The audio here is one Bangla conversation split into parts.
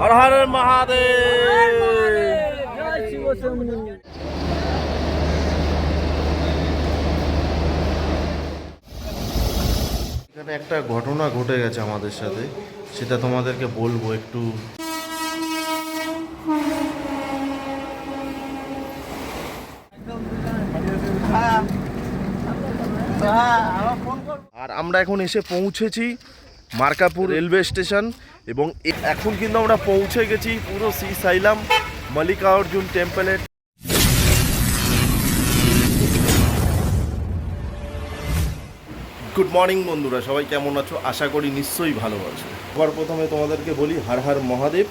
হর হর মহাদেব। এখানে একটা ঘটনা ঘটে গেছে আমাদের সাথে, সেটা তোমাদেরকে বলব একটু। আর আমরা এখন এসে পৌঁছেছি মার্কাপুর রেলওয়ে স্টেশন। এবং এখন কিন্তু আমরা পৌঁছে গেছি পুরো শ্রী সাইলাম মল্লিকার্জুন টেম্পলের গুড মর্নিং বন্ধুরা। সবাই কেমন আছো? আশা করি নিশ্চয়ই ভালো আছো। সবার প্রথমে তোমাদেরকে বলি, হার হার মহাদেব।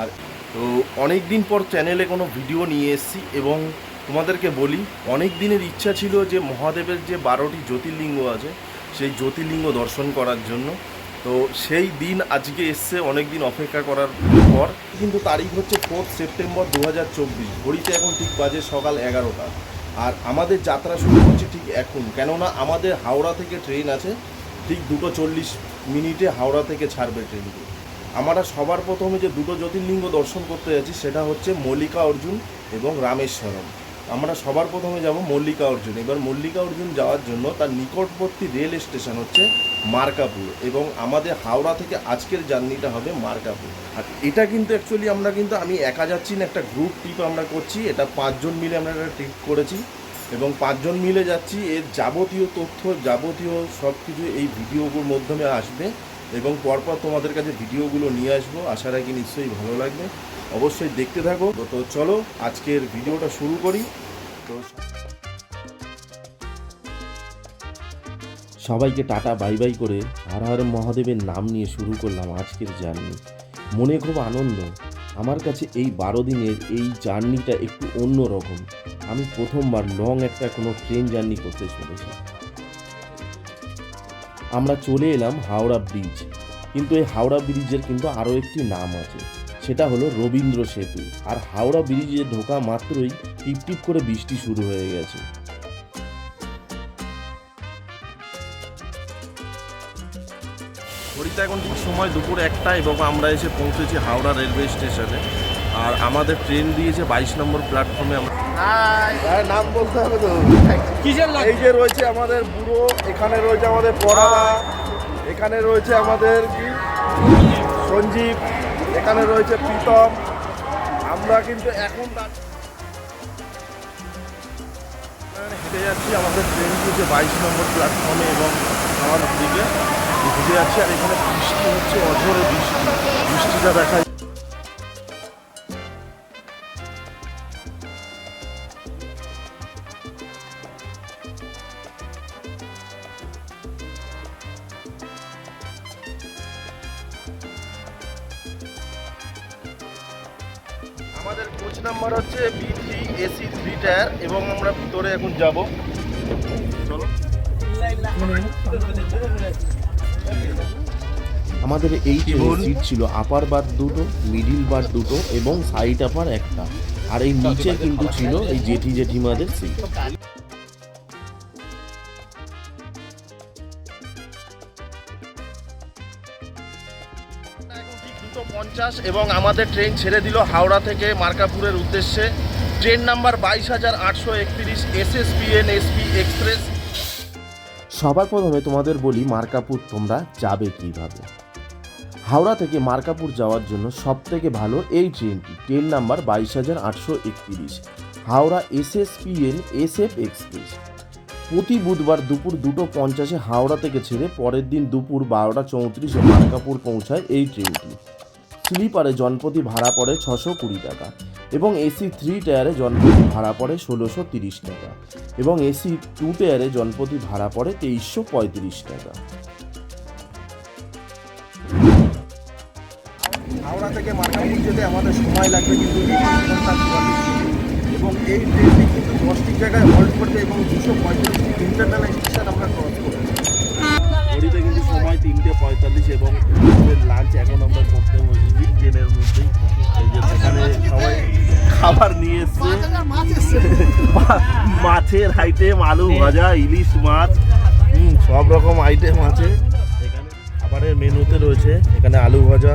আর তো অনেক দিন পর চ্যানেলে কোনো ভিডিও নিয়ে এসেছি এবং তোমাদেরকে বলি অনেক দিনের ইচ্ছা ছিল যে মহাদেবের যে বারোটি জ্যোতির্লিঙ্গ আছে, সেই জ্যোতির্লিঙ্গ দর্শন করার জন্য। তো সেই দিন আজকে এসছে অনেক দিন অপেক্ষা করার পর, কিন্তু তারিখ হচ্ছে ফোর্থ সেপ্টেম্বর দু হাজার চব্বিশ। ঘড়িতে এখন ঠিক বাজে সকাল এগারোটা। আর আমাদের যাত্রা শুরু হচ্ছে ঠিক এখন। কেননা আমাদের হাওড়া থেকে ট্রেন আছে, ঠিক দুটো চল্লিশ মিনিটে হাওড়া থেকে ছাড়বে ট্রেনটি। আমরা সবার প্রথমে যে দুটো জ্যোতির্লিঙ্গ দর্শন করতে যাচ্ছি, সেটা হচ্ছে মল্লিকা অর্জুন এবং রামেশ্বরম। আমরা সবার প্রথমে যাব মল্লিকা অর্জুন। এবার মল্লিকা অর্জুন যাওয়ার জন্য তার নিকটবর্তী রেল স্টেশন হচ্ছে মার্কাপুর এবং আমাদের হাওড়া থেকে আজকের জার্নিটা হবে মার্কাপুর। আর এটা কিন্তু অ্যাকচুয়ালি আমরা কিন্তু আমি একা যাচ্ছি না, একটা গ্রুপ ট্রিপ আমরা করছি। এটা পাঁচজন মিলে আমরা একটা ট্রিপ করেছি এবং পাঁচজন মিলে যাচ্ছি। এর যাবতীয় তথ্য, যাবতীয় সব কিছু এই ভিডিওগুলোর মাধ্যমে আসবে এবং পরপর তোমাদের কাছে ভিডিওগুলো নিয়ে আসব। আশা রাখি নিশ্চয়ই ভালো লাগবে। অবশ্যই দেখতে থাকো। তো- চলো, আজকের ভিডিওটা শুরু করি। তো, সবাইকে টাটা, বাই বাই করে হর হর মহাদেবের নাম নিয়ে শুরু করলাম আজকের জার্নি। মনে খুব আনন্দ। আমার কাছে এই বারো দিনের এই জার্নিটা একটু অন্য রকম। আমি প্রথমবার লং একটা কোনো ট্রেন জার্নি করতে চলেছি। আমরা চলে এলাম হাওড়া ব্রিজ। কিন্তু এই হাওড়া ব্রিজের কিন্তু আরও একটি নাম আছে। সেটা হলো রবীন্দ্র সেতু। আর হাওড়া ব্রিজে ঢোকা মাত্রই টিপ টিপ করে বৃষ্টি শুরু হয়ে গেছে। ঘড়িতে এখন ঠিক সময় দুপুর একটা এবং আমরা এসে পৌঁছেছি হাওড়া রেলওয়ে স্টেশনে। আর আমাদের ট্রেন দিয়েছে বাইশ নম্বর প্ল্যাটফর্মে আমরা হ্যাঁ, নাম বলতে হবে তো। এই যে রয়েছে আমাদের বুড়ো এখানে রয়েছে আমাদের পড়া এখানে রয়েছে আমাদের কি? সঞ্জীব। এখানে রয়েছে প্রীতম। আমরা কিন্তু এখন হেঁটে যাচ্ছি আমাদের ট্রেন থেকে বাইশ নম্বর প্ল্যাটফর্মে এবং আমাদের দিকে। হেঁটে যাচ্ছি আর এখানে বৃষ্টি হচ্ছে, অঝরে বৃষ্টি। বৃষ্টিটা দেখা আমাদের এই সিট ছিল আপার বার দুটো মিডিল বার দুটো এবং সাইড আপার একটা। আর এই নিচে কিন্তু ছিল এই জেঠি জেঠিমাদের সিট পঞ্চাশ এবং আমাদের ট্রেন ছেড়ে দিল হাওড়া থেকে মার্কাপুরের উদ্দেশ্যে। ট্রেন নাম্বার বাইশ হাজার আটশো একত্রিশ S S P N S P express. সবার প্রথমে তোমাদের বলি মার্কাপুর তোমরা যাবে কীভাবে? হাওড়া থেকে মার্কাপুর যাওয়ার জন্য সব থেকে ভালো এই ট্রেনটি। ট্রেন নাম্বার বাইশ হাজার আটশো একত্রিশ। Howrah S S P N S F express. প্রতি বুধবার দুপুর দুটো পঞ্চাশে হাওড়া থেকে ছেড়ে পরের দিন দুপুর বারোটা চৌত্রিশে মার্কাপুর পৌঁছায় এই ট্রেনটি। স্লিপারে জনপতি ভাড়া পড়ে ছশো কুড়ি টাকা এবং এসি থ্রি টায়ারে জনপ্রতি ভাড়া পড়ে ষোলোশো তিরিশ টাকা এবং এসি টু টায়ারে জনপতি ভাড়া পড়ে তেইশশো পঁয়ত্রিশ টাকা। হাওড়া থেকে মার্কাপুর যেতে আমাদের সময় লাগবে কিন্তু। এবং এই ট্রেনটি কিন্তু দশটি জায়গায় হল্ট করবে এবং দুশো পঁয়ত্রিশটি ইন্টারনাল স্টেশন আমরা ক্রস করব। কিন্তু সময় তিনটে পঁয়তাল্লিশ এবং লাঞ্চ এখন আমরা করতে বসেছি ট্রেনের মধ্যেই। সেখানে সবাই খাবার নিয়ে এসছে। মাছের আইটেম আলু ভাজা, ইলিশ মাছ, হুম, সব রকম আইটেম আছে। এখানে খাবারের মেনুতে রয়েছে। এখানে আলু ভাজা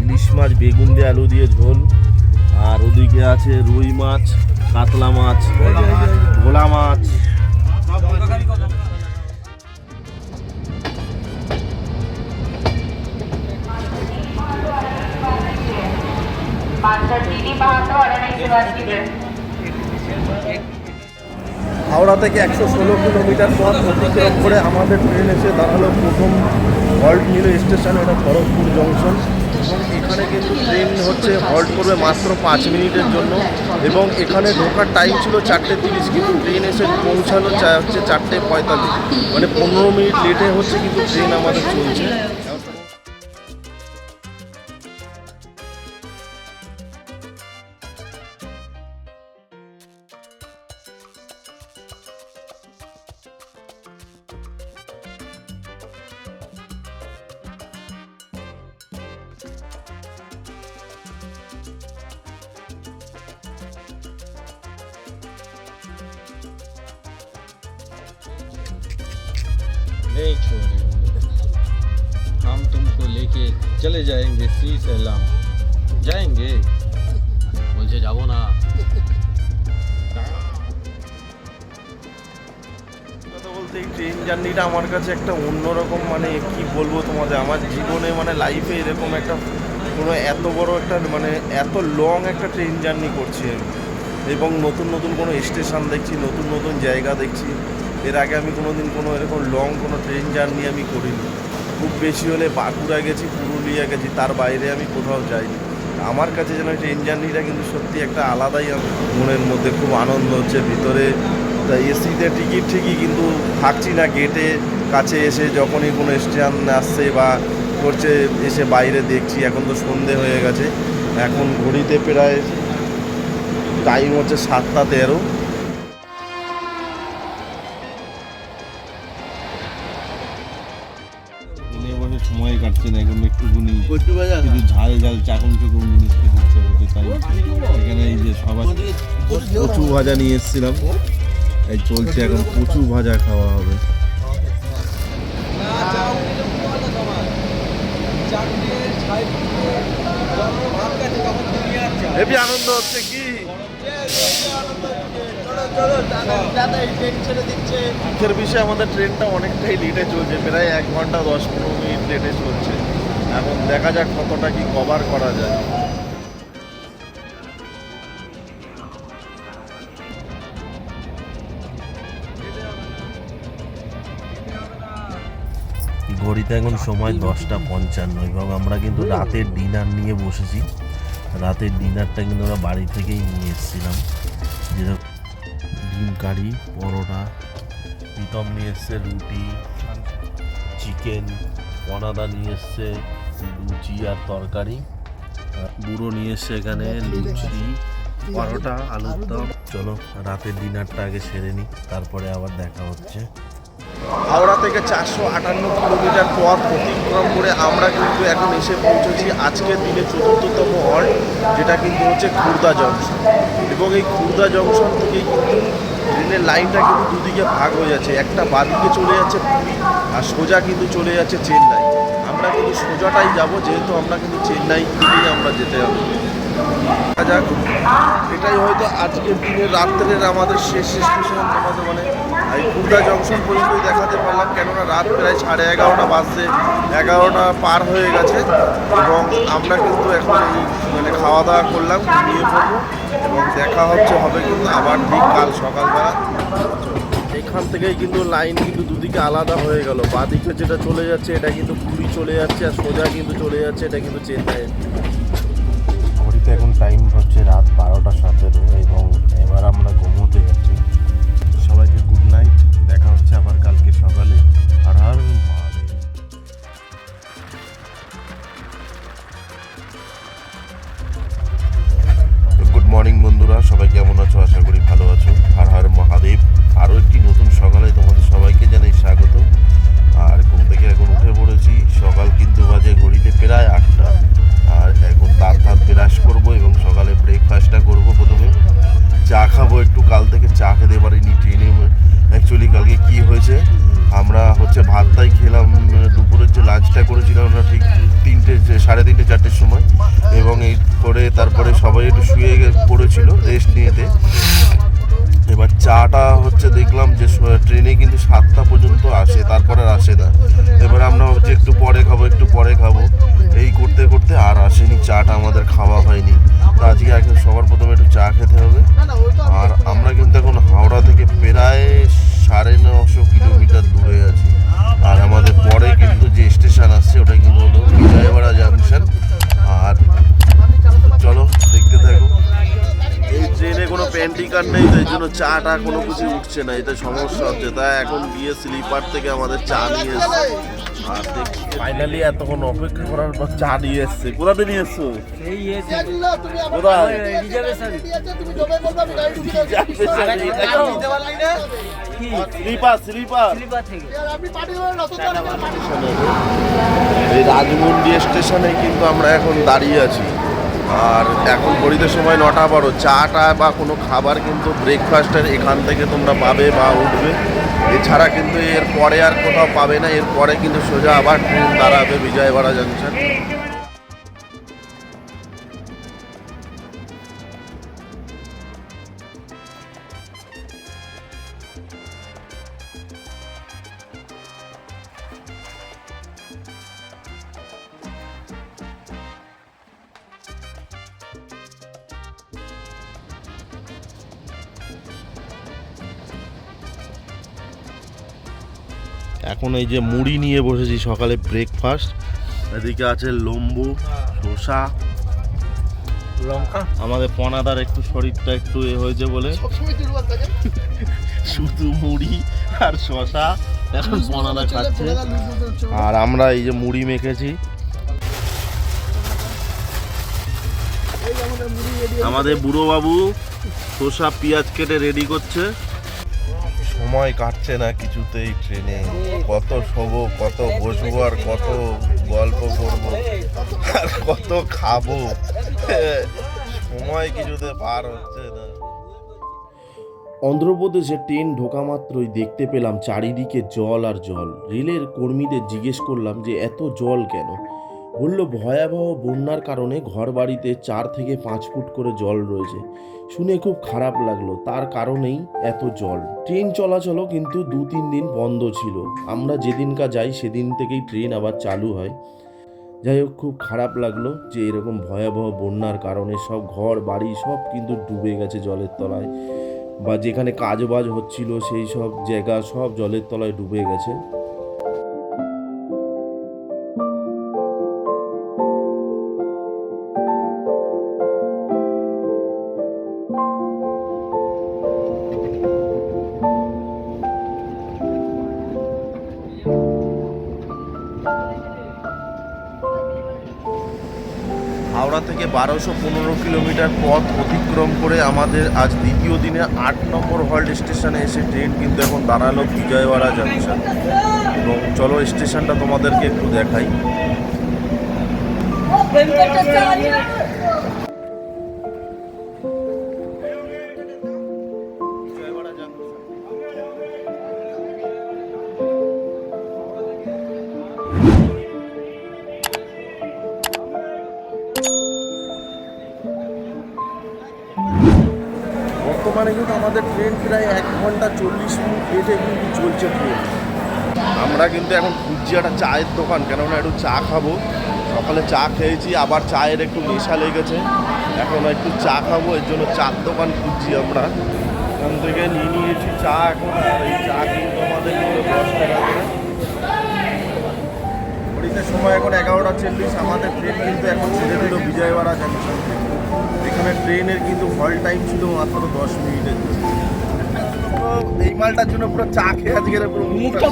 ইলিশ মাছ, বেগুন দিয়ে আলু দিয়ে ঝোল। আর ওদিকে আছে রুই মাছ, কাতলা মাছ, ভোলা মাছ। হাওড়া থেকে একশো ষোলো কিলোমিটার পর অতিক্রম করে আমাদের ট্রেন এসে দাঁড়াল প্রথম ওয়ার্ল্ড নিল স্টেশন এটা খড়গপুর জংশন এখানে কিন্তু ট্রেন হচ্ছে হল্ট করবে মাত্র পাঁচ মিনিটের জন্য এবং এখানে ঢোকার টাইম ছিল চারটে তিরিশ, কিন্তু ট্রেন এসে পৌঁছানো হচ্ছে চারটে পঁয়তাল্লিশ। মানে পনেরো মিনিট লেটে হচ্ছে কিন্তু ট্রেন আমাদের চলছে। একটা ট্রেন জার্নি করছি এবং নতুন নতুন কোনো স্টেশন দেখছি, নতুন নতুন জায়গা দেখছি। এর আগে আমি কোনো দিন কোনো এরকম লং কোনো ট্রেন জার্নি আমি করিনি। খুব বেশি হলে বাঁকুড়া গেছি, পুরুলিয়া গেছি, তার বাইরে আমি কোথাও যাইনি। আমার কাছে যেন ট্রেন জার্নিটা কিন্তু সত্যি একটা আলাদাই মনের মধ্যে খুব আনন্দ হচ্ছে। ভিতরে তা এসিতে টিকিট ঠিকই কিন্তু থাকছি না, গেটে কাছে এসে যখনই কোনো স্টেশন আসছে বা করছে, এসে বাইরে দেখছি, এখন তো সন্ধে হয়ে গেছে। এখন ঘড়িতে প্রায় টাইম হচ্ছে সাতটা তেরো। সময় কাটছে না এখন কিছু ঝাল ঝাল জিনিস তাই। এখানে এই যে সবাই কচু ভাজা। নিয়ে এসেছিলাম। এই চলছে এখন কচু ভাজা খাওয়া হবে। হেবি আনন্দ হচ্ছে কি? দুঃখের বিষয়ে আমাদের ট্রেনটা অনেকটাই লেটে চলছে প্রায় এক ঘণ্টা দশ পনেরো মিনিট লেটে চলছে। এখন দেখা যাক কতটা কি কভার করা যায়। ঘড়িতে এখন সময় দশটা পঞ্চান্ন এবং আমরা কিন্তু রাতের ডিনার নিয়ে বসেছি। রাতের ডিনারটা কিন্তু আমরা বাড়ি থেকেই নিয়ে এসেছিলাম। যেরকম ডিম কারি, পরোটা, প্রীতম নিয়ে এসছে রুটি চিকেন অনাদা নিয়ে এসছে লুচি আর তরকারি। বুড়ো নিয়ে এসছে এখানে লুচি, পরোটা, আলুর দম। চলো, রাতের ডিনারটা আগে সেরে নিই, তারপরে আবার দেখা হচ্ছে। হাওড়া থেকে চারশো আটান্ন কিলোমিটার পথ অতিক্রম করে আমরা কিন্তু এখন এসে পৌঁছেছি আজকের দিনে চতুর্থতম হল্ট, যেটা কিন্তু হচ্ছে খুর্দা জংশন। এবং এই খুর্দা জংশন থেকেই কিন্তু ট্রেনের লাইনটা কিন্তু দুদিকে ভাগ হয়ে যাচ্ছে। একটা বাদিকে চলে যাচ্ছে পুরী, আর সোজা কিন্তু চলে যাচ্ছে চেন্নাই। আমরা কিন্তু সোজাটাই যাব, যেহেতু আমরা কিন্তু চেন্নাই থেকেই আমরা যেতে হবে। যাক। এটাই হয়তো আজকের দিনে রাত্রের আমাদের শেষ স্টেশন তোমাদের মানে এই খুর্দা জংশন পর্যন্তই দেখাতে পারলাম। কেননা রাত প্রায় সাড়ে এগারোটা বাজছে, এগারোটা পার হয়ে গেছে এবং আমরা কিন্তু এখন এই মানে খাওয়া দাওয়া করলাম নিয়ে পড়ব এবং দেখা হচ্ছে, হবে কিন্তু আবার ঠিক কাল সকালবেলা। এখান থেকেই কিন্তু লাইন কিন্তু দুদিকে আলাদা হয়ে গেল। বাদিকে যেটা চলে যাচ্ছে, এটা কিন্তু পুরী চলে যাচ্ছে আর সোজা কিন্তু চলে যাচ্ছে, এটা কিন্তু চেন্নাই। ঘড়িতে এখন টাইম হচ্ছে রাত বারোটা সতেরো এবং এবার আমরা ঘুমোতে যাচ্ছি। চাটা কোনো কিছু উঠছে না এটা সমস্যা হচ্ছে। তাই এখন গিয়ে স্লিপার থেকে আমাদের চা নিয়ে এসছে। আর দেখছি ফাইনালি এতক্ষণ অপেক্ষা করার পর চা নিয়ে এসছে। কোথা থেকে নিয়ে এসছো? Sleeper sleeper. এই রাজমন্ডি স্টেশনে কিন্তু আমরা এখন দাঁড়িয়ে আছি। আর এখন ঘড়িতে সময় নটা বারো, চাটা বা কোনো খাবার কিন্তু ব্রেকফাস্টের এখান থেকে তোমরা পাবে বা উঠবে। এছাড়া কিন্তু এর পরে আর কোথাও পাবে না, এর পরে কিন্তু সোজা আবার ট্রেন দাঁড়াবে বিজয়বাড়া জাংশন এখন এই যে মুড়ি নিয়ে বসেছি সকালে ব্রেকফাস্ট এদিকে আছে লম্বু শসা। লঙ্কা? আমাদের পনাদার একটু শরীরটা একটু এ হয়েছে বলে। শুধু মুড়ি আর শসা। এখন পনাদা খাচ্ছে। আর আমরা এই যে মুড়ি মেখেছি। আমাদের বুড়ো বাবু শসা পেঁয়াজ কেটে রেডি করছে। সময় কাটছে না কিছুতেই ট্রেনে। কত শোবো, কত বসবো আর কত গল্প করব, আর কত খাব। সময় কিছুতে পার হচ্ছে না। অন্ধ্রপ্রদেশে ট্রেন ঢোকা মাত্রই দেখতে পেলাম চারিদিকে জল আর জল। রেলের কর্মীদের জিজ্ঞেস করলাম যে, এত জল কেন? বলল, ভয়াবহ বন্যার কারণে ঘর বাড়িতে চার থেকে পাঁচ ফুট করে জল রয়েছে। শুনে খুব খারাপ লাগল। তার কারণেই এত জল। ট্রেন চলাচলও কিন্তু দু তিন দিন বন্ধ ছিল। আমরা যেদিনকা যাই সেদিন থেকেই ট্রেন আবার চালু হয়। যাই হোক, খুব খারাপ লাগল যে এরকম ভয়াবহ বন্যার কারণে সব ঘর, বাড়ি সব কিন্তু ডুবে গেছে জলের তলায়। বা যেখানে কাজ বাজ হচ্ছিল সেই সব জায়গা সব জলের তলায় ডুবে গেছে। হাওড়া থেকে বারোশো পনেরো কিলোমিটার পথ অতিক্রম করে আমাদের আজ দ্বিতীয় দিনে আট নম্বর হল্ট স্টেশনে এসে ট্রেন কিন্তু এখন দাঁড়াল বিজয়ওয়াড়া জাংশন এবং চলো স্টেশনটা তোমাদেরকে একটু দেখাই। খুঁজছি একটা চায়ের দোকান, কেননা একটু চা খাব। সকালে চা খেয়েছি, আবার চায়ের একটু নেশা লেগেছে। এখন একটু চা খাব, এর জন্য চার দোকান খুঁজছি আমরা। এখান থেকে নিয়ে নিয়েছি চা এখন, আর এই চা কিন্তু আমাদের দশ টাকা করে। ঘড়িতে সময় এখন এগারোটা চল্লিশ, আমাদের ট্রেন কিন্তু এখন ছেড়ে দিল বিজয়ওয়াড়া জাংশন এখানে ট্রেনের কিন্তু হল টাইম ছিল মাত্র দশ মিনিটের এই মালটার জন্য পুরো চা খেয়ে আজকে পুরো মুখটা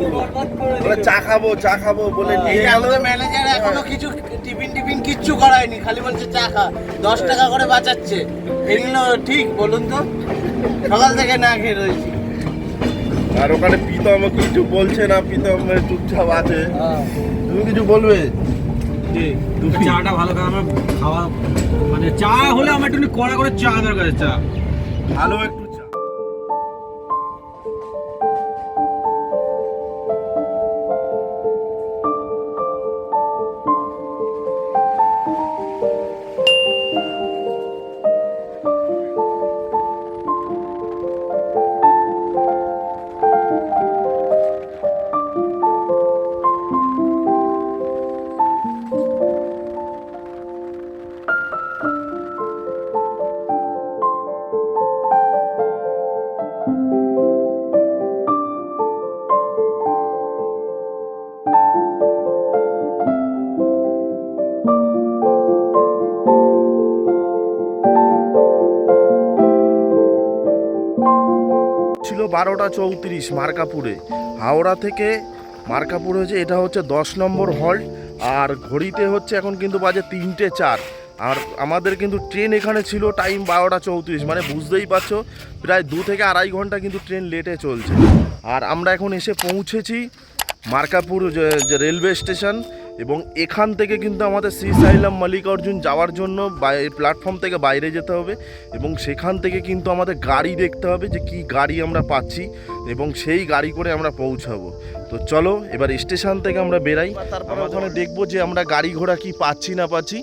বলবার চা খাব চা খাব বলে নিয়ে গেল ম্যানেজার এখনও কিছু টিফিন টিফিন কিচ্ছু করায়নি খালি বলছে চা খা। দশ টাকা করে বাঁচাচ্ছে। এগুলো ঠিক বলুন তো। সকাল থেকে না খেয়ে রয়েছি। আর ওখানে প্রীতম কিছু বলছে না প্রীতম চুপচাপ আছে। তুমি কিছু বলবে? তুমি? চাটা ভালো করে আমার খাওয়া মানে চা হলে আমার একটু কড়া করে চা দরকার চা। ভালো বারোটা চৌত্রিশ মার্কাপুরে। হাওড়া থেকে মার্কাপুর হয়েছে এটা হচ্ছে দশ নম্বর হল্ট, আর ঘড়িতে হচ্ছে এখন কিন্তু বাজে তিনটে চার। আর আমাদের কিন্তু ট্রেন এখানে ছিল টাইম বারোটা চৌত্রিশ মানে বুঝতেই পারছ, প্রায় দু থেকে আড়াই ঘণ্টা কিন্তু ট্রেন লেটে চলছে। আর আমরা এখন এসে পৌঁছেছি মার্কাপুর, যে রেলওয়ে স্টেশন এবং এখান থেকে কিন্তু আমাদের শ্রী সাইলাম মল্লিকার্জুন যাওয়ার জন্য প্ল্যাটফর্ম থেকে বাইরে যেতে হবে এবং সেখান থেকে কিন্তু আমাদের গাড়ি দেখতে হবে যে কি গাড়ি আমরা পাচ্ছি এবং সেই গাড়ি করে আমরা পৌঁছাবো। তো চলো, এবার স্টেশন থেকে আমরা বেরাই। আমরা ওখানে দেখব যে আমরা গাড়ি ঘোড়া কি পাচ্ছি না পাচ্ছি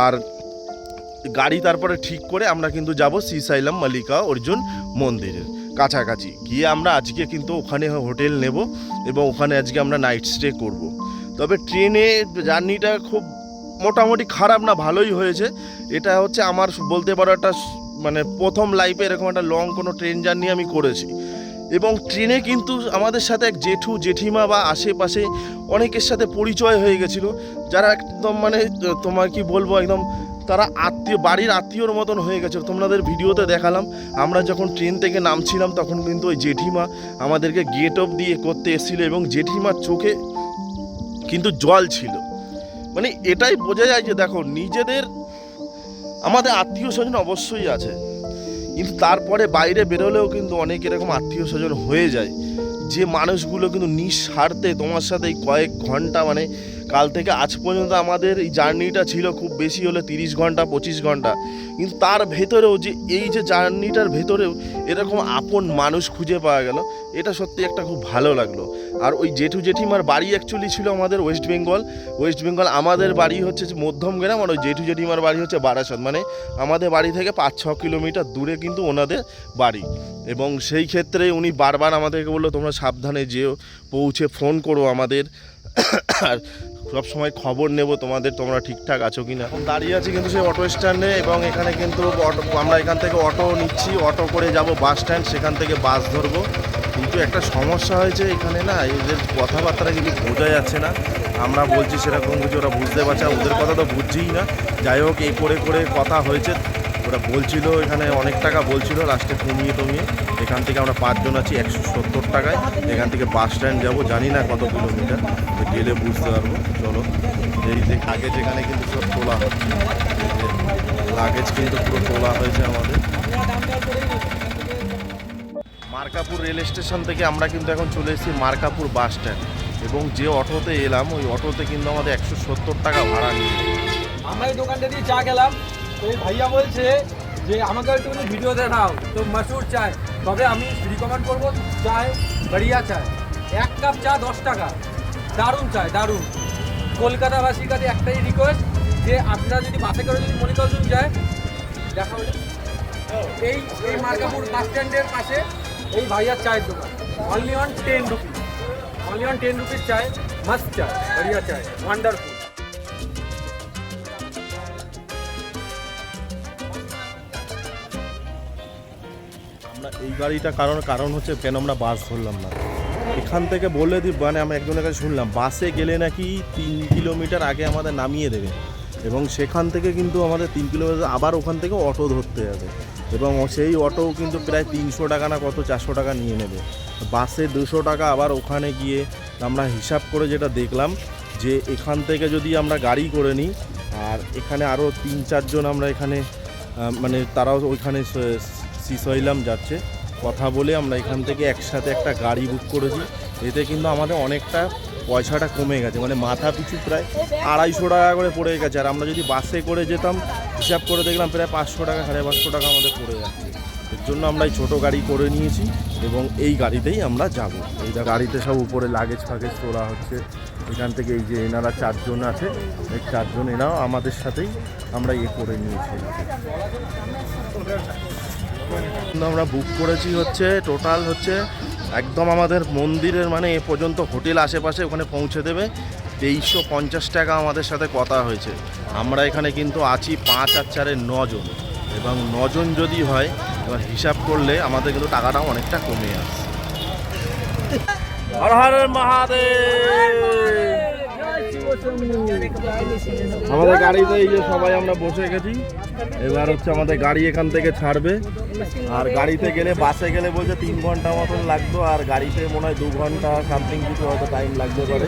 আর গাড়ি তারপরে ঠিক করে আমরা কিন্তু যাব শ্রীসাইলাম মল্লিকা অর্জুন মন্দিরের কাছাকাছি। গিয়ে আমরা আজকে কিন্তু ওখানে হোটেল নেব এবং ওখানে আজকে আমরা নাইট স্টে করব। তবে ট্রেনে জার্নিটা খুব মোটামুটি খারাপ না, ভালোই হয়েছে। এটা হচ্ছে আমার বলতে পারো একটা মানে প্রথম লাইফে এরকম একটা লং কোনো ট্রেন জার্নি আমি করেছি। এবং ট্রেনে কিন্তু আমাদের সাথে এক জেঠু, জেঠিমা বা আশেপাশে অনেকের সাথে পরিচয় হয়ে গেছিল। যারা একদম মানে তোমার কি বলব, একদম তারা আত্মীয়, বাড়ির আত্মীয়র মতন হয়ে গেছে। তোমাদের ভিডিওতে দেখালাম, আমরা যখন ট্রেন থেকে নামছিলাম, তখন কিন্তু ওই জেঠিমা আমাদেরকে গেট অফ দিয়ে করতে এসেছিল এবং জেঠিমার চোখে কিন্তু জল ছিল। মানে এটাই বোঝা যায় যে দেখো, নিজেদের, আমাদের আত্মীয় স্বজন অবশ্যই আছে। কিন্তু তারপরে বাইরে বেরোলেও কিন্তু অনেক এরকম আত্মীয় স্বজন হয়ে যায়। যে মানুষগুলো কিন্তু নিঃস্বার্থে তোমার সাথে কয়েক ঘণ্টা মানে কাল থেকে আজ পর্যন্ত আমাদের এই জার্নিটা ছিল খুব বেশি হলে তিরিশ ঘণ্টা, পঁচিশ ঘণ্টা। কিন্তু তার ভেতরেও যে, এই যে জার্নিটার ভেতরেও এরকম আপন মানুষ খুঁজে পাওয়া গেল, এটা সত্যি একটা খুব ভালো লাগল। আর ওই জেঠু জেঠিমার বাড়ি অ্যাকচুয়ালি ছিল আমাদের ওয়েস্ট বেঙ্গল ওয়েস্ট বেঙ্গল আমাদের বাড়ি হচ্ছে যে মধ্যমগ্রাম আর ওই জেঠু জেঠিমার বাড়ি হচ্ছে বারাসাত। মানে আমাদের বাড়ি থেকে পাঁচ, ছ কিলোমিটার দূরে কিন্তু ওনাদের বাড়ি। এবং সেই ক্ষেত্রে উনি বারবার আমাদেরকে বলল, তোমরা সাবধানে যেও, পৌঁছে ফোন করো আমাদের। আর সব সময় খবর নেব, তোমাদের তোমরা ঠিকঠাক আছো কি না দাঁড়িয়ে আছি কিন্তু সেই অটো স্ট্যান্ডে এবং এখানে কিন্তু আমরা এখান থেকে অটো নিচ্ছি। অটো করে যাব বাস স্ট্যান্ড সেখান থেকে বাস ধরবো। কিন্তু একটা সমস্যা হয়েছে এখানে না, এদের কথাবার্তা কিন্তু বোঝা যাচ্ছে না। আমরা বলছি সেরকম কিছু ওরা বুঝতে পারছে ওদের কথা তো বুঝছেই না। যাই হোক, এই করে করে কথা হয়েছে। ওরা বলছিল এখানে অনেক টাকা বলছিল লাস্টে কমিয়ে টমিয়ে। এখান থেকে আমরা পাঁচজন আছি, একশো সত্তর টাকায়। এখান থেকে বাস স্ট্যান্ড যাব, জানি না কত কিলোমিটার গেলে বুঝতে পারব। চলো, এই যে লাগেজ এখানে কিন্তু সব তোলা হচ্ছে। লাগেজ কিন্তু পুরো তোলা হয়েছে আমাদের। মার্কাপুর রেল স্টেশন থেকে আমরা কিন্তু এখন চলে এসেছি মার্কাপুর বাস স্ট্যান্ড। এবং যে অটোতে এলাম, ওই অটোতে কিন্তু আমাদের একশো সত্তর টাকা ভাড়া নিয়ে। আমরা এই দোকানটা দিয়ে চা খেলাম। এই ভাইয়া বলছে যে, আমাকে একটুখানি ভিডিও দেখাও। তো মাসুর চায়। তবে আমি রিকমেন্ড করব চায় বাড়িয়া চায়। এক কাপ চা দশ টাকা। দারুণ চায়, দারুণ। কলকাতাবাসীর কাছে একটাই রিকোয়েস্ট যে, আপনারা যদি বাসে করে যদি মনিকর্জুন যায়, দেখা হলে। এই এই মার্কাপুর বাস স্ট্যান্ডের পাশে এই ভাইয়ার চায়ের দোকান। Only on ten rupees only on ten rupees chai must chai, badhiya chai wonderful এই গাড়িটা কারণ কারণ হচ্ছে কেন আমরা বাস ধরলাম না? এখান থেকে বলে দি মানে আমি একজনের কাছে শুনলাম, বাসে গেলে নাকি তিন কিলোমিটার আগে আমাদের নামিয়ে দেবে। এবং সেখান থেকে কিন্তু আমাদের তিন কিলোমিটার আবার ওখান থেকে অটো ধরতে হবে। এবং সেই অটো কিন্তু প্রায় তিনশো টাকা না কত চারশো টাকা নিয়ে নেবে। বাসে দুশো টাকা আবার ওখানে গিয়ে আমরা হিসাব করে যেটা দেখলাম যে এখান থেকে যদি আমরা গাড়ি করে নিই, আর এখানে আরও তিন চারজন আমরা এখানে মানে তারাও ওইখানে সিসইলাম যাচ্ছে। কথা বলে আমরা এখান থেকে একসাথে একটা গাড়ি বুক করেছি। এতে কিন্তু আমাদের অনেকটা পয়সাটা কমে গেছে মানে মাথা পিছু প্রায় আড়াইশো টাকা করে পড়ে গেছে। আর আমরা যদি বাসে করে যেতাম, হিসাব করে দেখলাম প্রায় পাঁচশো টাকা, সাড়ে পাঁচশো টাকা আমাদের পড়ে যাচ্ছে। এর জন্য আমরা এই ছোটো গাড়ি করে নিয়েছি এবং এই গাড়িতেই আমরা যাব। এই গাড়িতে সব উপরে লাগেজ ফাগেজ তোলা হচ্ছে। এখান থেকে এই যে এনারা চারজন আছে, এই চারজন এনাও আমাদের সাথেই আমরা ইয়ে করে নিয়েছি। আমরা বুক করেছি হচ্ছে টোটাল হচ্ছে একদম আমাদের মন্দিরের মানে এ পর্যন্ত হোটেল আশেপাশে ওখানে পৌঁছে দেবে। তেইশশো পঞ্চাশ টাকা আমাদের সাথে কথা হয়েছে। আমরা এখানে কিন্তু আছি পাঁচ আর চারের নজন। এবং নজন যদি হয়, এবার হিসাব করলে আমাদের কিন্তু টাকাটা অনেকটা কমে আসে হর হর মহাদেব! আমাদের গাড়িতে এই যে সবাই আমরা বসে গেছি, এবার হচ্ছে আমাদের গাড়ি এখান থেকে ছাড়বে। আর গাড়িতে গেলে, বাসে গেলে বলছে তিন ঘণ্টা মতন লাগতো, আর গাড়িতে মনে হয় দু ঘণ্টা সামথিং কিছু হয়তো টাইম লাগতে পারে।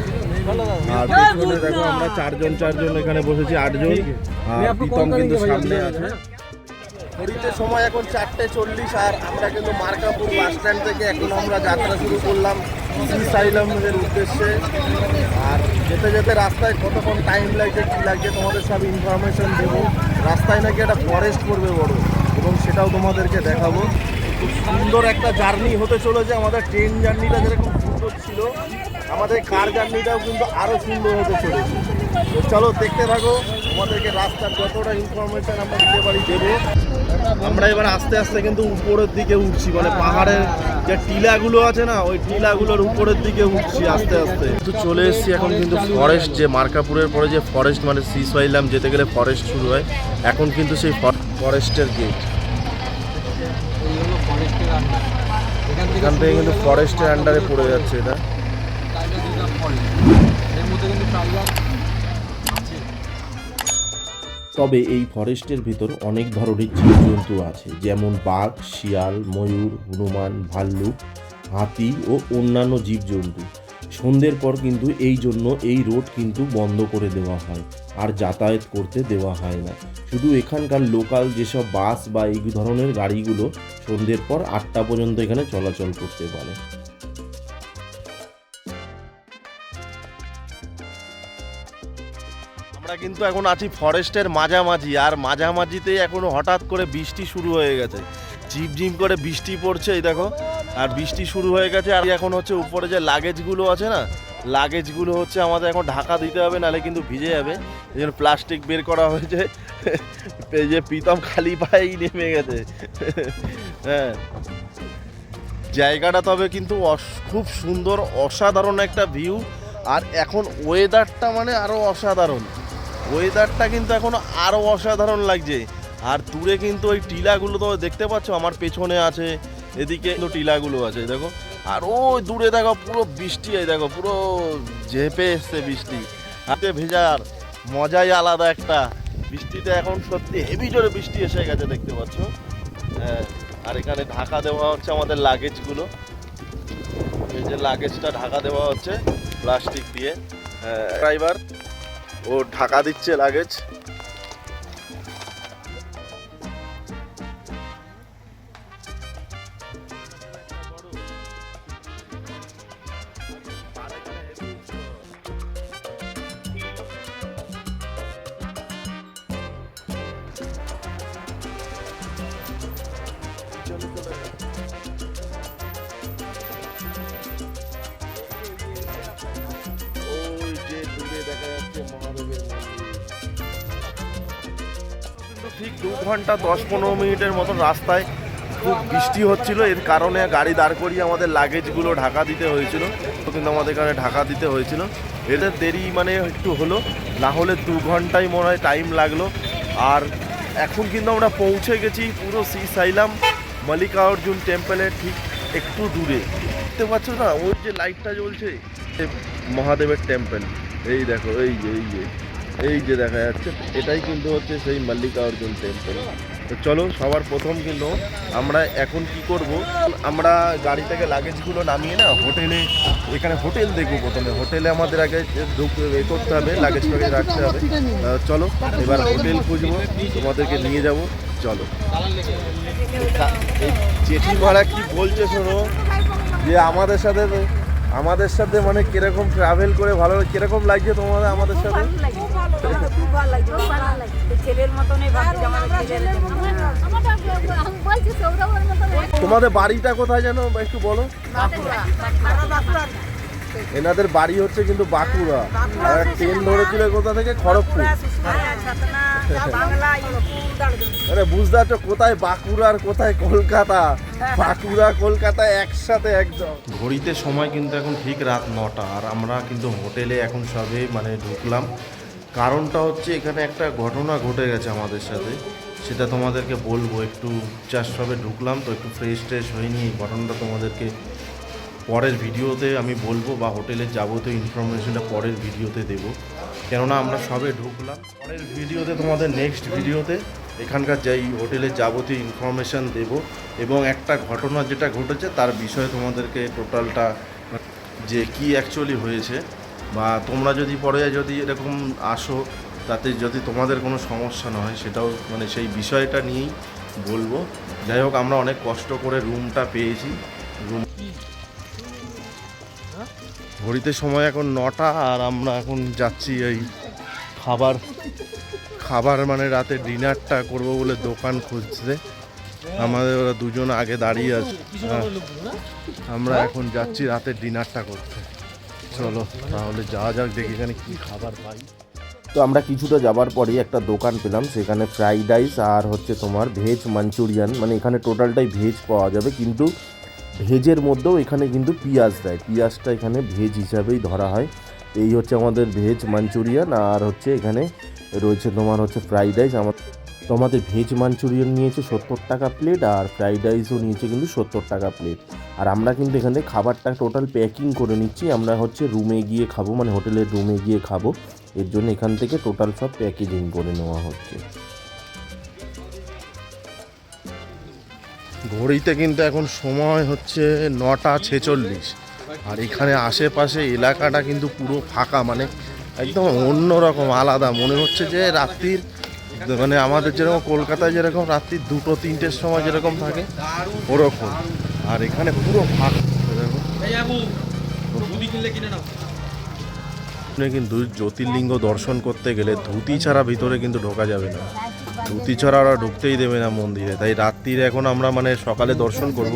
আর পেছনে দেখো আমরা চারজন চারজন এখানে বসেছি, আটজন। আর প্রীতম কিন্তু সামনে আছে। ঘড়িতে সময় এখন চারটে চল্লিশ, আর আমরা কিন্তু মার্কাপুর বাস স্ট্যান্ড থেকে এখন আমরা যাত্রা শুরু করলাম। সাইলামের উদ্দেশ্যে আর যেতে যেতে রাস্তায় কতক্ষণ টাইম লাগছে কী লাগছে তোমাদের সব ইনফরমেশন দেবো। রাস্তায় নাকি একটা ফরেস্ট করবে বড়, এবং সেটাও তোমাদেরকে দেখাবো। খুব সুন্দর একটা জার্নি হতে চলেছে আমাদের ট্রেন জার্নিটা যেরকম সুন্দর ছিল। আমাদের কার জার্নিটাও কিন্তু আরও সুন্দর হতে চলেছে। তো চলো, দেখতে থাকো, তোমাদেরকে রাস্তার যতটা ইনফরমেশন আমরা দিতে পারি দেবো। আমরা এবার আস্তে আস্তে কিন্তু উপরের দিকে উঠছি মানে পাহাড়ের যে টিলাগুলো আছে না ওই টিলাগুলোর উপরের দিকে উঠছি আস্তে আস্তে। কিন্তু চলে এসেছি এখন কিন্তু ফরেস্ট যে মার্কাপুরের পরে যে ফরেস্ট মানে সিসওয়াইলাম যেতে গেলে ফরেস্ট শুরু হয় এখন কিন্তু সেই ফরেস্টের গেট ফরেস্টের এখান থেকে কিন্তু ফরেস্টের আন্ডারে পড়ে যাচ্ছে এটা। এর মধ্যে কিন্তু তবে এই ফরেস্টের ভিতর অনেক ধরনের জীবজন্তু আছে, যেমন বাঘ, শিয়াল, ময়ূর, হনুমান, ভাল্লুক, হাতি ও অন্যান্য জীবজন্তু। সন্ধ্যের পর কিন্তু এই জন্য এই রোড কিন্তু বন্ধ করে দেওয়া হয়, আর যাতায়াত করতে দেওয়া হয় না। শুধু এখানকার লোকাল যেসব বাস বা এই ধরনের গাড়িগুলো সন্ধ্যের পর আটটা পর্যন্ত এখানে চলাচল করতে পারে। কিন্তু এখন আছি ফরেস্টের মাঝামাঝি, আর মাঝামাঝিতেই এখন হঠাৎ করে বৃষ্টি শুরু হয়ে গেছে। ঝিমঝিম করে বৃষ্টি পড়ছে, এই দেখো। আর বৃষ্টি শুরু হয়ে গেছে, আর এখন হচ্ছে উপরে যে লাগেজগুলো আছে না, লাগেজগুলো হচ্ছে আমাদের এখন ঢাকা দিতে হবে, নাহলে কিন্তু ভিজে যাবে। এই জন্য প্লাস্টিক বের করা হয়েছে। এই যে প্রীতম খালি পায়েই নেমে গেছে। হ্যাঁ। জায়গাটা তবে কিন্তু খুব সুন্দর, অসাধারণ একটা ভিউ। আর এখন ওয়েদারটা মানে আরও অসাধারণ। ওয়েদারটা কিন্তু এখন আরও অসাধারণ লাগছে। আর দূরে কিন্তু ওই টিলাগুলো তো দেখতে পাচ্ছ, আমার পেছনে আছে, এদিকে তো টিলাগুলো আছে, দেখো। আর ওই দূরে দেখো, পুরো বৃষ্টি, এই দেখো, পুরো ঝেপে এসছে বৃষ্টি। হাতে ভেজার, মজাই আলাদা একটা। বৃষ্টিতে এখন সত্যি হেভি জোরে বৃষ্টি এসে গেছে, দেখতে পাচ্ছ? হ্যাঁ আর এখানে ঢাকা দেওয়া হচ্ছে আমাদের লাগেজগুলো এই যে লাগেজটা ঢাকা দেওয়া হচ্ছে প্লাস্টিক দিয়ে। ড্রাইভার ও ঢাকা দিচ্ছে লাগেজ ঠিক দু ঘণ্টা, দশ পনেরো মিনিটের মতো রাস্তায় খুব বৃষ্টি হচ্ছিল। এর কারণে গাড়ি দাঁড় করিয়ে আমাদের লাগেজগুলো ঢাকা দিতে হয়েছিল। কিন্তু আমাদের এখানে ঢাকা দিতে হয়েছিল। এদের দেরি মানে একটু হলো, না হলে দু ঘন্টাই মনে হয় টাইম লাগল। আর এখন কিন্তু আমরা পৌঁছে গেছি পুরো সি সাইলাম মল্লিকার্জুন টেম্পলের ঠিক একটু দূরে। দেখতে পাচ্ছ না, ওই যে লাইটটা জ্বলছে মহাদেবের টেম্পল এই দেখো, এই যে এই যে। এই যে দেখা যাচ্ছে, এটাই কিন্তু হচ্ছে সেই মল্লিকার্জুন টেম্পল তো চলো, সবার প্রথম কিন্তু আমরা এখন কি করব? আমরা গাড়ি থেকে লাগেজগুলো নামিয়ে না হোটেলে, এখানে হোটেল দেখব প্রথমে। হোটেলে আমাদের আগে এ করতে হবে লাগেজ ফাগেজ রাখতে হবে। চলো, এবার হোটেল খুঁজবো, তোমাদেরকে নিয়ে যাব, চলো। এই জেঠিমারা কি বলছে শোনো? যে আমাদের সাথে আমাদের সাথে মানে কীরকম ট্রাভেল করে ভালো কীরকম লাগছে তোমাদের আমাদের সাথে? খুব ভালো লাগে খুব ভালো লাগে খুব ভালো লাগে তো ছেলের মতনই ভাবছি আমাদের ছেলের আমি বলছি সৌরভের মতন তোমাদের বাড়িটা কোথায় যেন একটু বলো। এনাদের বাড়ি হচ্ছে কিন্তু বাঁকুড়া। আর ট্রেন ধরেছিল কোথা থেকে? খড়গপুর। আরে বুঝতে পারছ কোথায় বাঁকুড়া আর কোথায় কলকাতা? বাঁকুড়া কলকাতা একসাথে একদম। ঘড়িতে সময় কিন্তু এখন ঠিক রাত নটা আর আমরা কিন্তু হোটেলে এখন সবে মানে ঢুকলাম। কারণটা হচ্ছে এখানে একটা ঘটনা ঘটে গেছে আমাদের সাথে। সেটা তোমাদেরকে বলব একটু জাস্ট সবে ঢুকলাম তো একটু ফ্রেশ ট্রেশ হয়নি। এই ঘটনাটা তোমাদেরকে পরের ভিডিওতে আমি বলব বা হোটেলের যাবতীয় ইনফরমেশনটা পরের ভিডিওতে দেবো। কেননা আমরা সবে ঢুকলাম। পরের ভিডিওতে তোমাদের নেক্সট ভিডিওতে এখানকার যেই হোটেলের যাবতীয় ইনফরমেশান দেব এবং একটা ঘটনা যেটা ঘটেছে তার বিষয়ে তোমাদেরকে টোটালটা যে কি অ্যাকচুয়ালি হয়েছে বা তোমরা যদি পরে যদি এরকম আসো, তাতে যদি তোমাদের কোনো সমস্যা না হয়, সেটাও মানে সেই বিষয়টা নিয়েই বলব। যাই হোক, আমরা অনেক কষ্ট করে রুমটা পেয়েছি। রুম ঘড়িতে সময় এখন নটা আর আমরা এখন যাচ্ছি এই খাবার খাবার মানে রাতে ডিনারটা করব বলে দোকান খুঁজতে। আমাদের ওরা দুজন আগে দাঁড়িয়ে আছে হ্যাঁ। আমরা এখন যাচ্ছি রাতে ডিনারটা করতে। চলো, তাহলে যাওয়া যাক, দেখি এখানে কী খাবার পাই। তো আমরা কিছুটা যাবার পরেই একটা দোকান পেলাম, সেখানে ফ্রাইড রাইস আর হচ্ছে তোমার ভেজ মাঞ্চুরিয়ান। মানে এখানে টোটালটাই ভেজ পাওয়া যাবে, কিন্তু ভেজের মধ্যেও এখানে কিন্তু পিঁয়াজ দেয়। পিঁয়াজটা এখানে ভেজ হিসাবেই ধরা হয়। এই হচ্ছে আমাদের ভেজ মাঞ্চুরিয়ান আর হচ্ছে এখানে রয়েছে তোমার হচ্ছে ফ্রাইড রাইস। আমার তোমাদের ভেজ মাঞ্চুরিয়ান নিয়েছে সত্তর টাকা প্লেট আর ফ্রাইড রাইসও নিয়েছে কিন্তু সত্তর টাকা প্লেট। আর আমরা কিন্তু এখানে খাবারটা টোটাল প্যাকিং করে নিচ্ছি। আমরা হচ্ছে রুমে গিয়ে খাব মানে হোটেলের রুমে গিয়ে খাব। এর জন্য এখান থেকে টোটাল সব প্যাকেজিং করে নেওয়া হচ্ছে। ঘড়িতে কিন্তু এখন সময় হচ্ছে নটা ছেচল্লিশ। আর এখানে আশেপাশে এলাকাটা কিন্তু পুরো ফাঁকা মানে একদম অন্যরকম, আলাদা। মনে হচ্ছে যে রাত্রির মানে আমাদের যেরকম কলকাতায় যেরকম রাত্রি দুটো, তিনটের সময় যেরকম থাকে, ওরকম। আর এখানে পুরো ফাঁকা। কিন্তু জ্যোতির্লিঙ্গ দর্শন করতে গেলে ধুতি ছাড়া ভিতরে কিন্তু ঢোকা যাবে না। ধুতি ছাড়া ওরা ঢুকতেই দেবে না মন্দিরে। তাই রাত্রিরে এখন আমরা মানে সকালে দর্শন করব।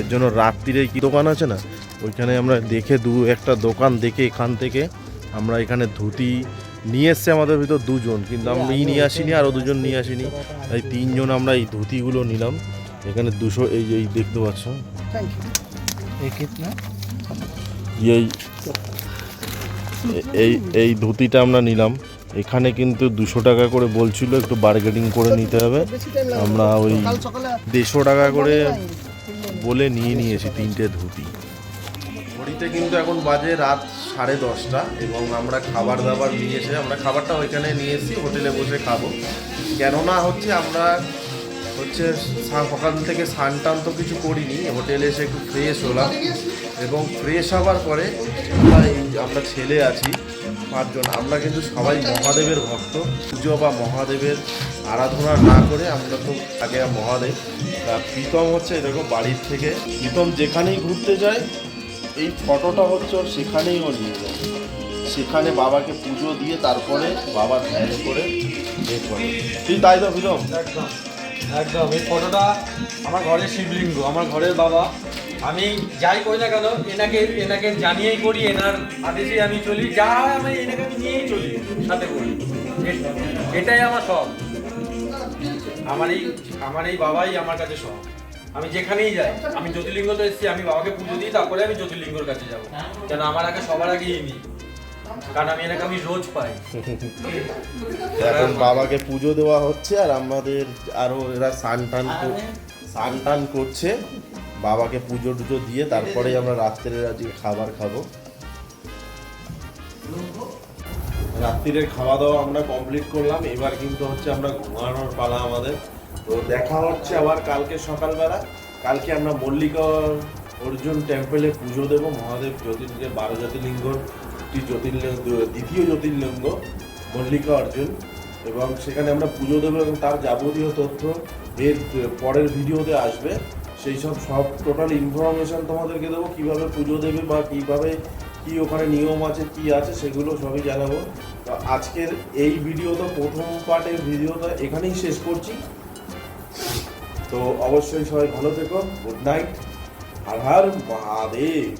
এর জন্য রাত্রিরে কি দোকান আছে না? ওইখানে আমরা দেখে দু একটা দোকান দেখে এখান থেকে আমরা এখানে ধুতি নিয়ে এসছে আমাদের ভিতর দুজন। কিন্তু এই নিয়ে আসিনি আরও দুজন নিয়ে আসিনি। তাই তিনজন আমরা এই ধুতিগুলো নিলাম। এখানে দুশো এই এই দেখতে পাচ্ছ। এই এই এই ধুতিটা আমরা নিলাম। এখানে কিন্তু দুশো টাকা করে বলছিল, একটু বার্গেনিং করে নিতে হবে। আমরা ওই দেড়শো টাকা করে বলে নিয়ে নিয়েছি, তিনটে ধুতি। ঘড়িতে কিন্তু এখন বাজে রাত সাড়ে দশটা এবং আমরা খাবার দাবার নিয়ে এসে, আমরা খাবারটা ওইখানে নিয়ে এসেছি, হোটেলে বসে খাব। কেননা হচ্ছে আমরা হচ্ছে সকাল থেকে স্নান টান তো কিছু করিনি, হোটেলে এসে একটু ফ্রেশ হলাম এবং ফ্রেশ হওয়ার পরে আমরা ছেলে আছি, পাঁচজন, আমরা কিন্তু সবাই মহাদেবের ভক্ত। পুজো বা মহাদেবের আরাধনা না করে আমরা তো আগে মহাদেব। প্রীতম হচ্ছে এরকম বাড়ির থেকে। প্রীতম যেখানেই ঘুরতে যায়, এই ফটোটা হচ্ছে ওর সেখানেই ও নিয়ে যায়। সেখানে বাবাকে পুজো দিয়ে তারপরে বাবা ধ্যান করে এ করে। তুই তাই তো প্রীতম? একদম। একদম, এই ফটোটা আমার ঘরের শিবলিঙ্গ, আমার ঘরের বাবা। আমি যাই করি না কেন, এনাকে এনাকে জানিয়েই করি, এনার আদেশেই আমি চলি, যা হয় আমি এনাকে আমি নিয়েই চলি, সাথে করি। এটাই আমার সব আমার এই আমার এই বাবাই আমার কাছে সব আমি যেখানেই যাই, আমি জ্যোতির্লিঙ্গ তো এসেছি, আমি বাবাকে পুজো দিই, তারপরে আমি জ্যোতির্লিঙ্গর কাছে যাব। কেন, আমার আগে সবার আগে ইনি কারণ আমি এনাকে আমি রোজ পাই। এখন বাবাকে পুজো দেওয়া হচ্ছে আর আমাদের আরও এরা স্নান টান টান করছে। বাবাকে পুজো টুজো দিয়ে তারপরে আমরা রাত্রে আজকে খাবার খাব। রাত্রিরের খাওয়া দাওয়া আমরা কমপ্লিট করলাম। এবার কিন্তু হচ্ছে আমরা ঘুমানোর পালা আমাদের। তো দেখা হচ্ছে আবার কালকে সকালবেলা। কালকে আমরা মল্লিকা অর্জুন টেম্পলে পুজো দেবো। মহাদেব জ্যোতির্লিঙ্গ বারো জ্যোতির্লিঙ্গর একটি জ্যোতির্লিঙ্গ, দ্বিতীয় জ্যোতির্লিঙ্গ, মল্লিকা অর্জুন। এবং সেখানে আমরা পুজো দেবো এবং তার যাবতীয় তথ্য এর পরের ভিডিওতে আসবে। সেই সব সব টোটাল ইনফরমেশন তোমাদেরকে দেবো, কীভাবে পুজো দেবে বা কীভাবে কী ওখানে নিয়ম আছে, কি আছে, সেগুলো সবই জানাব। আজকের এই ভিডিও তো প্রথম পার্টের ভিডিওটা এখানেই শেষ করছি। তো অবশ্যই সবাই ভালো থেকো গুড নাইট আর হার মহাদেব।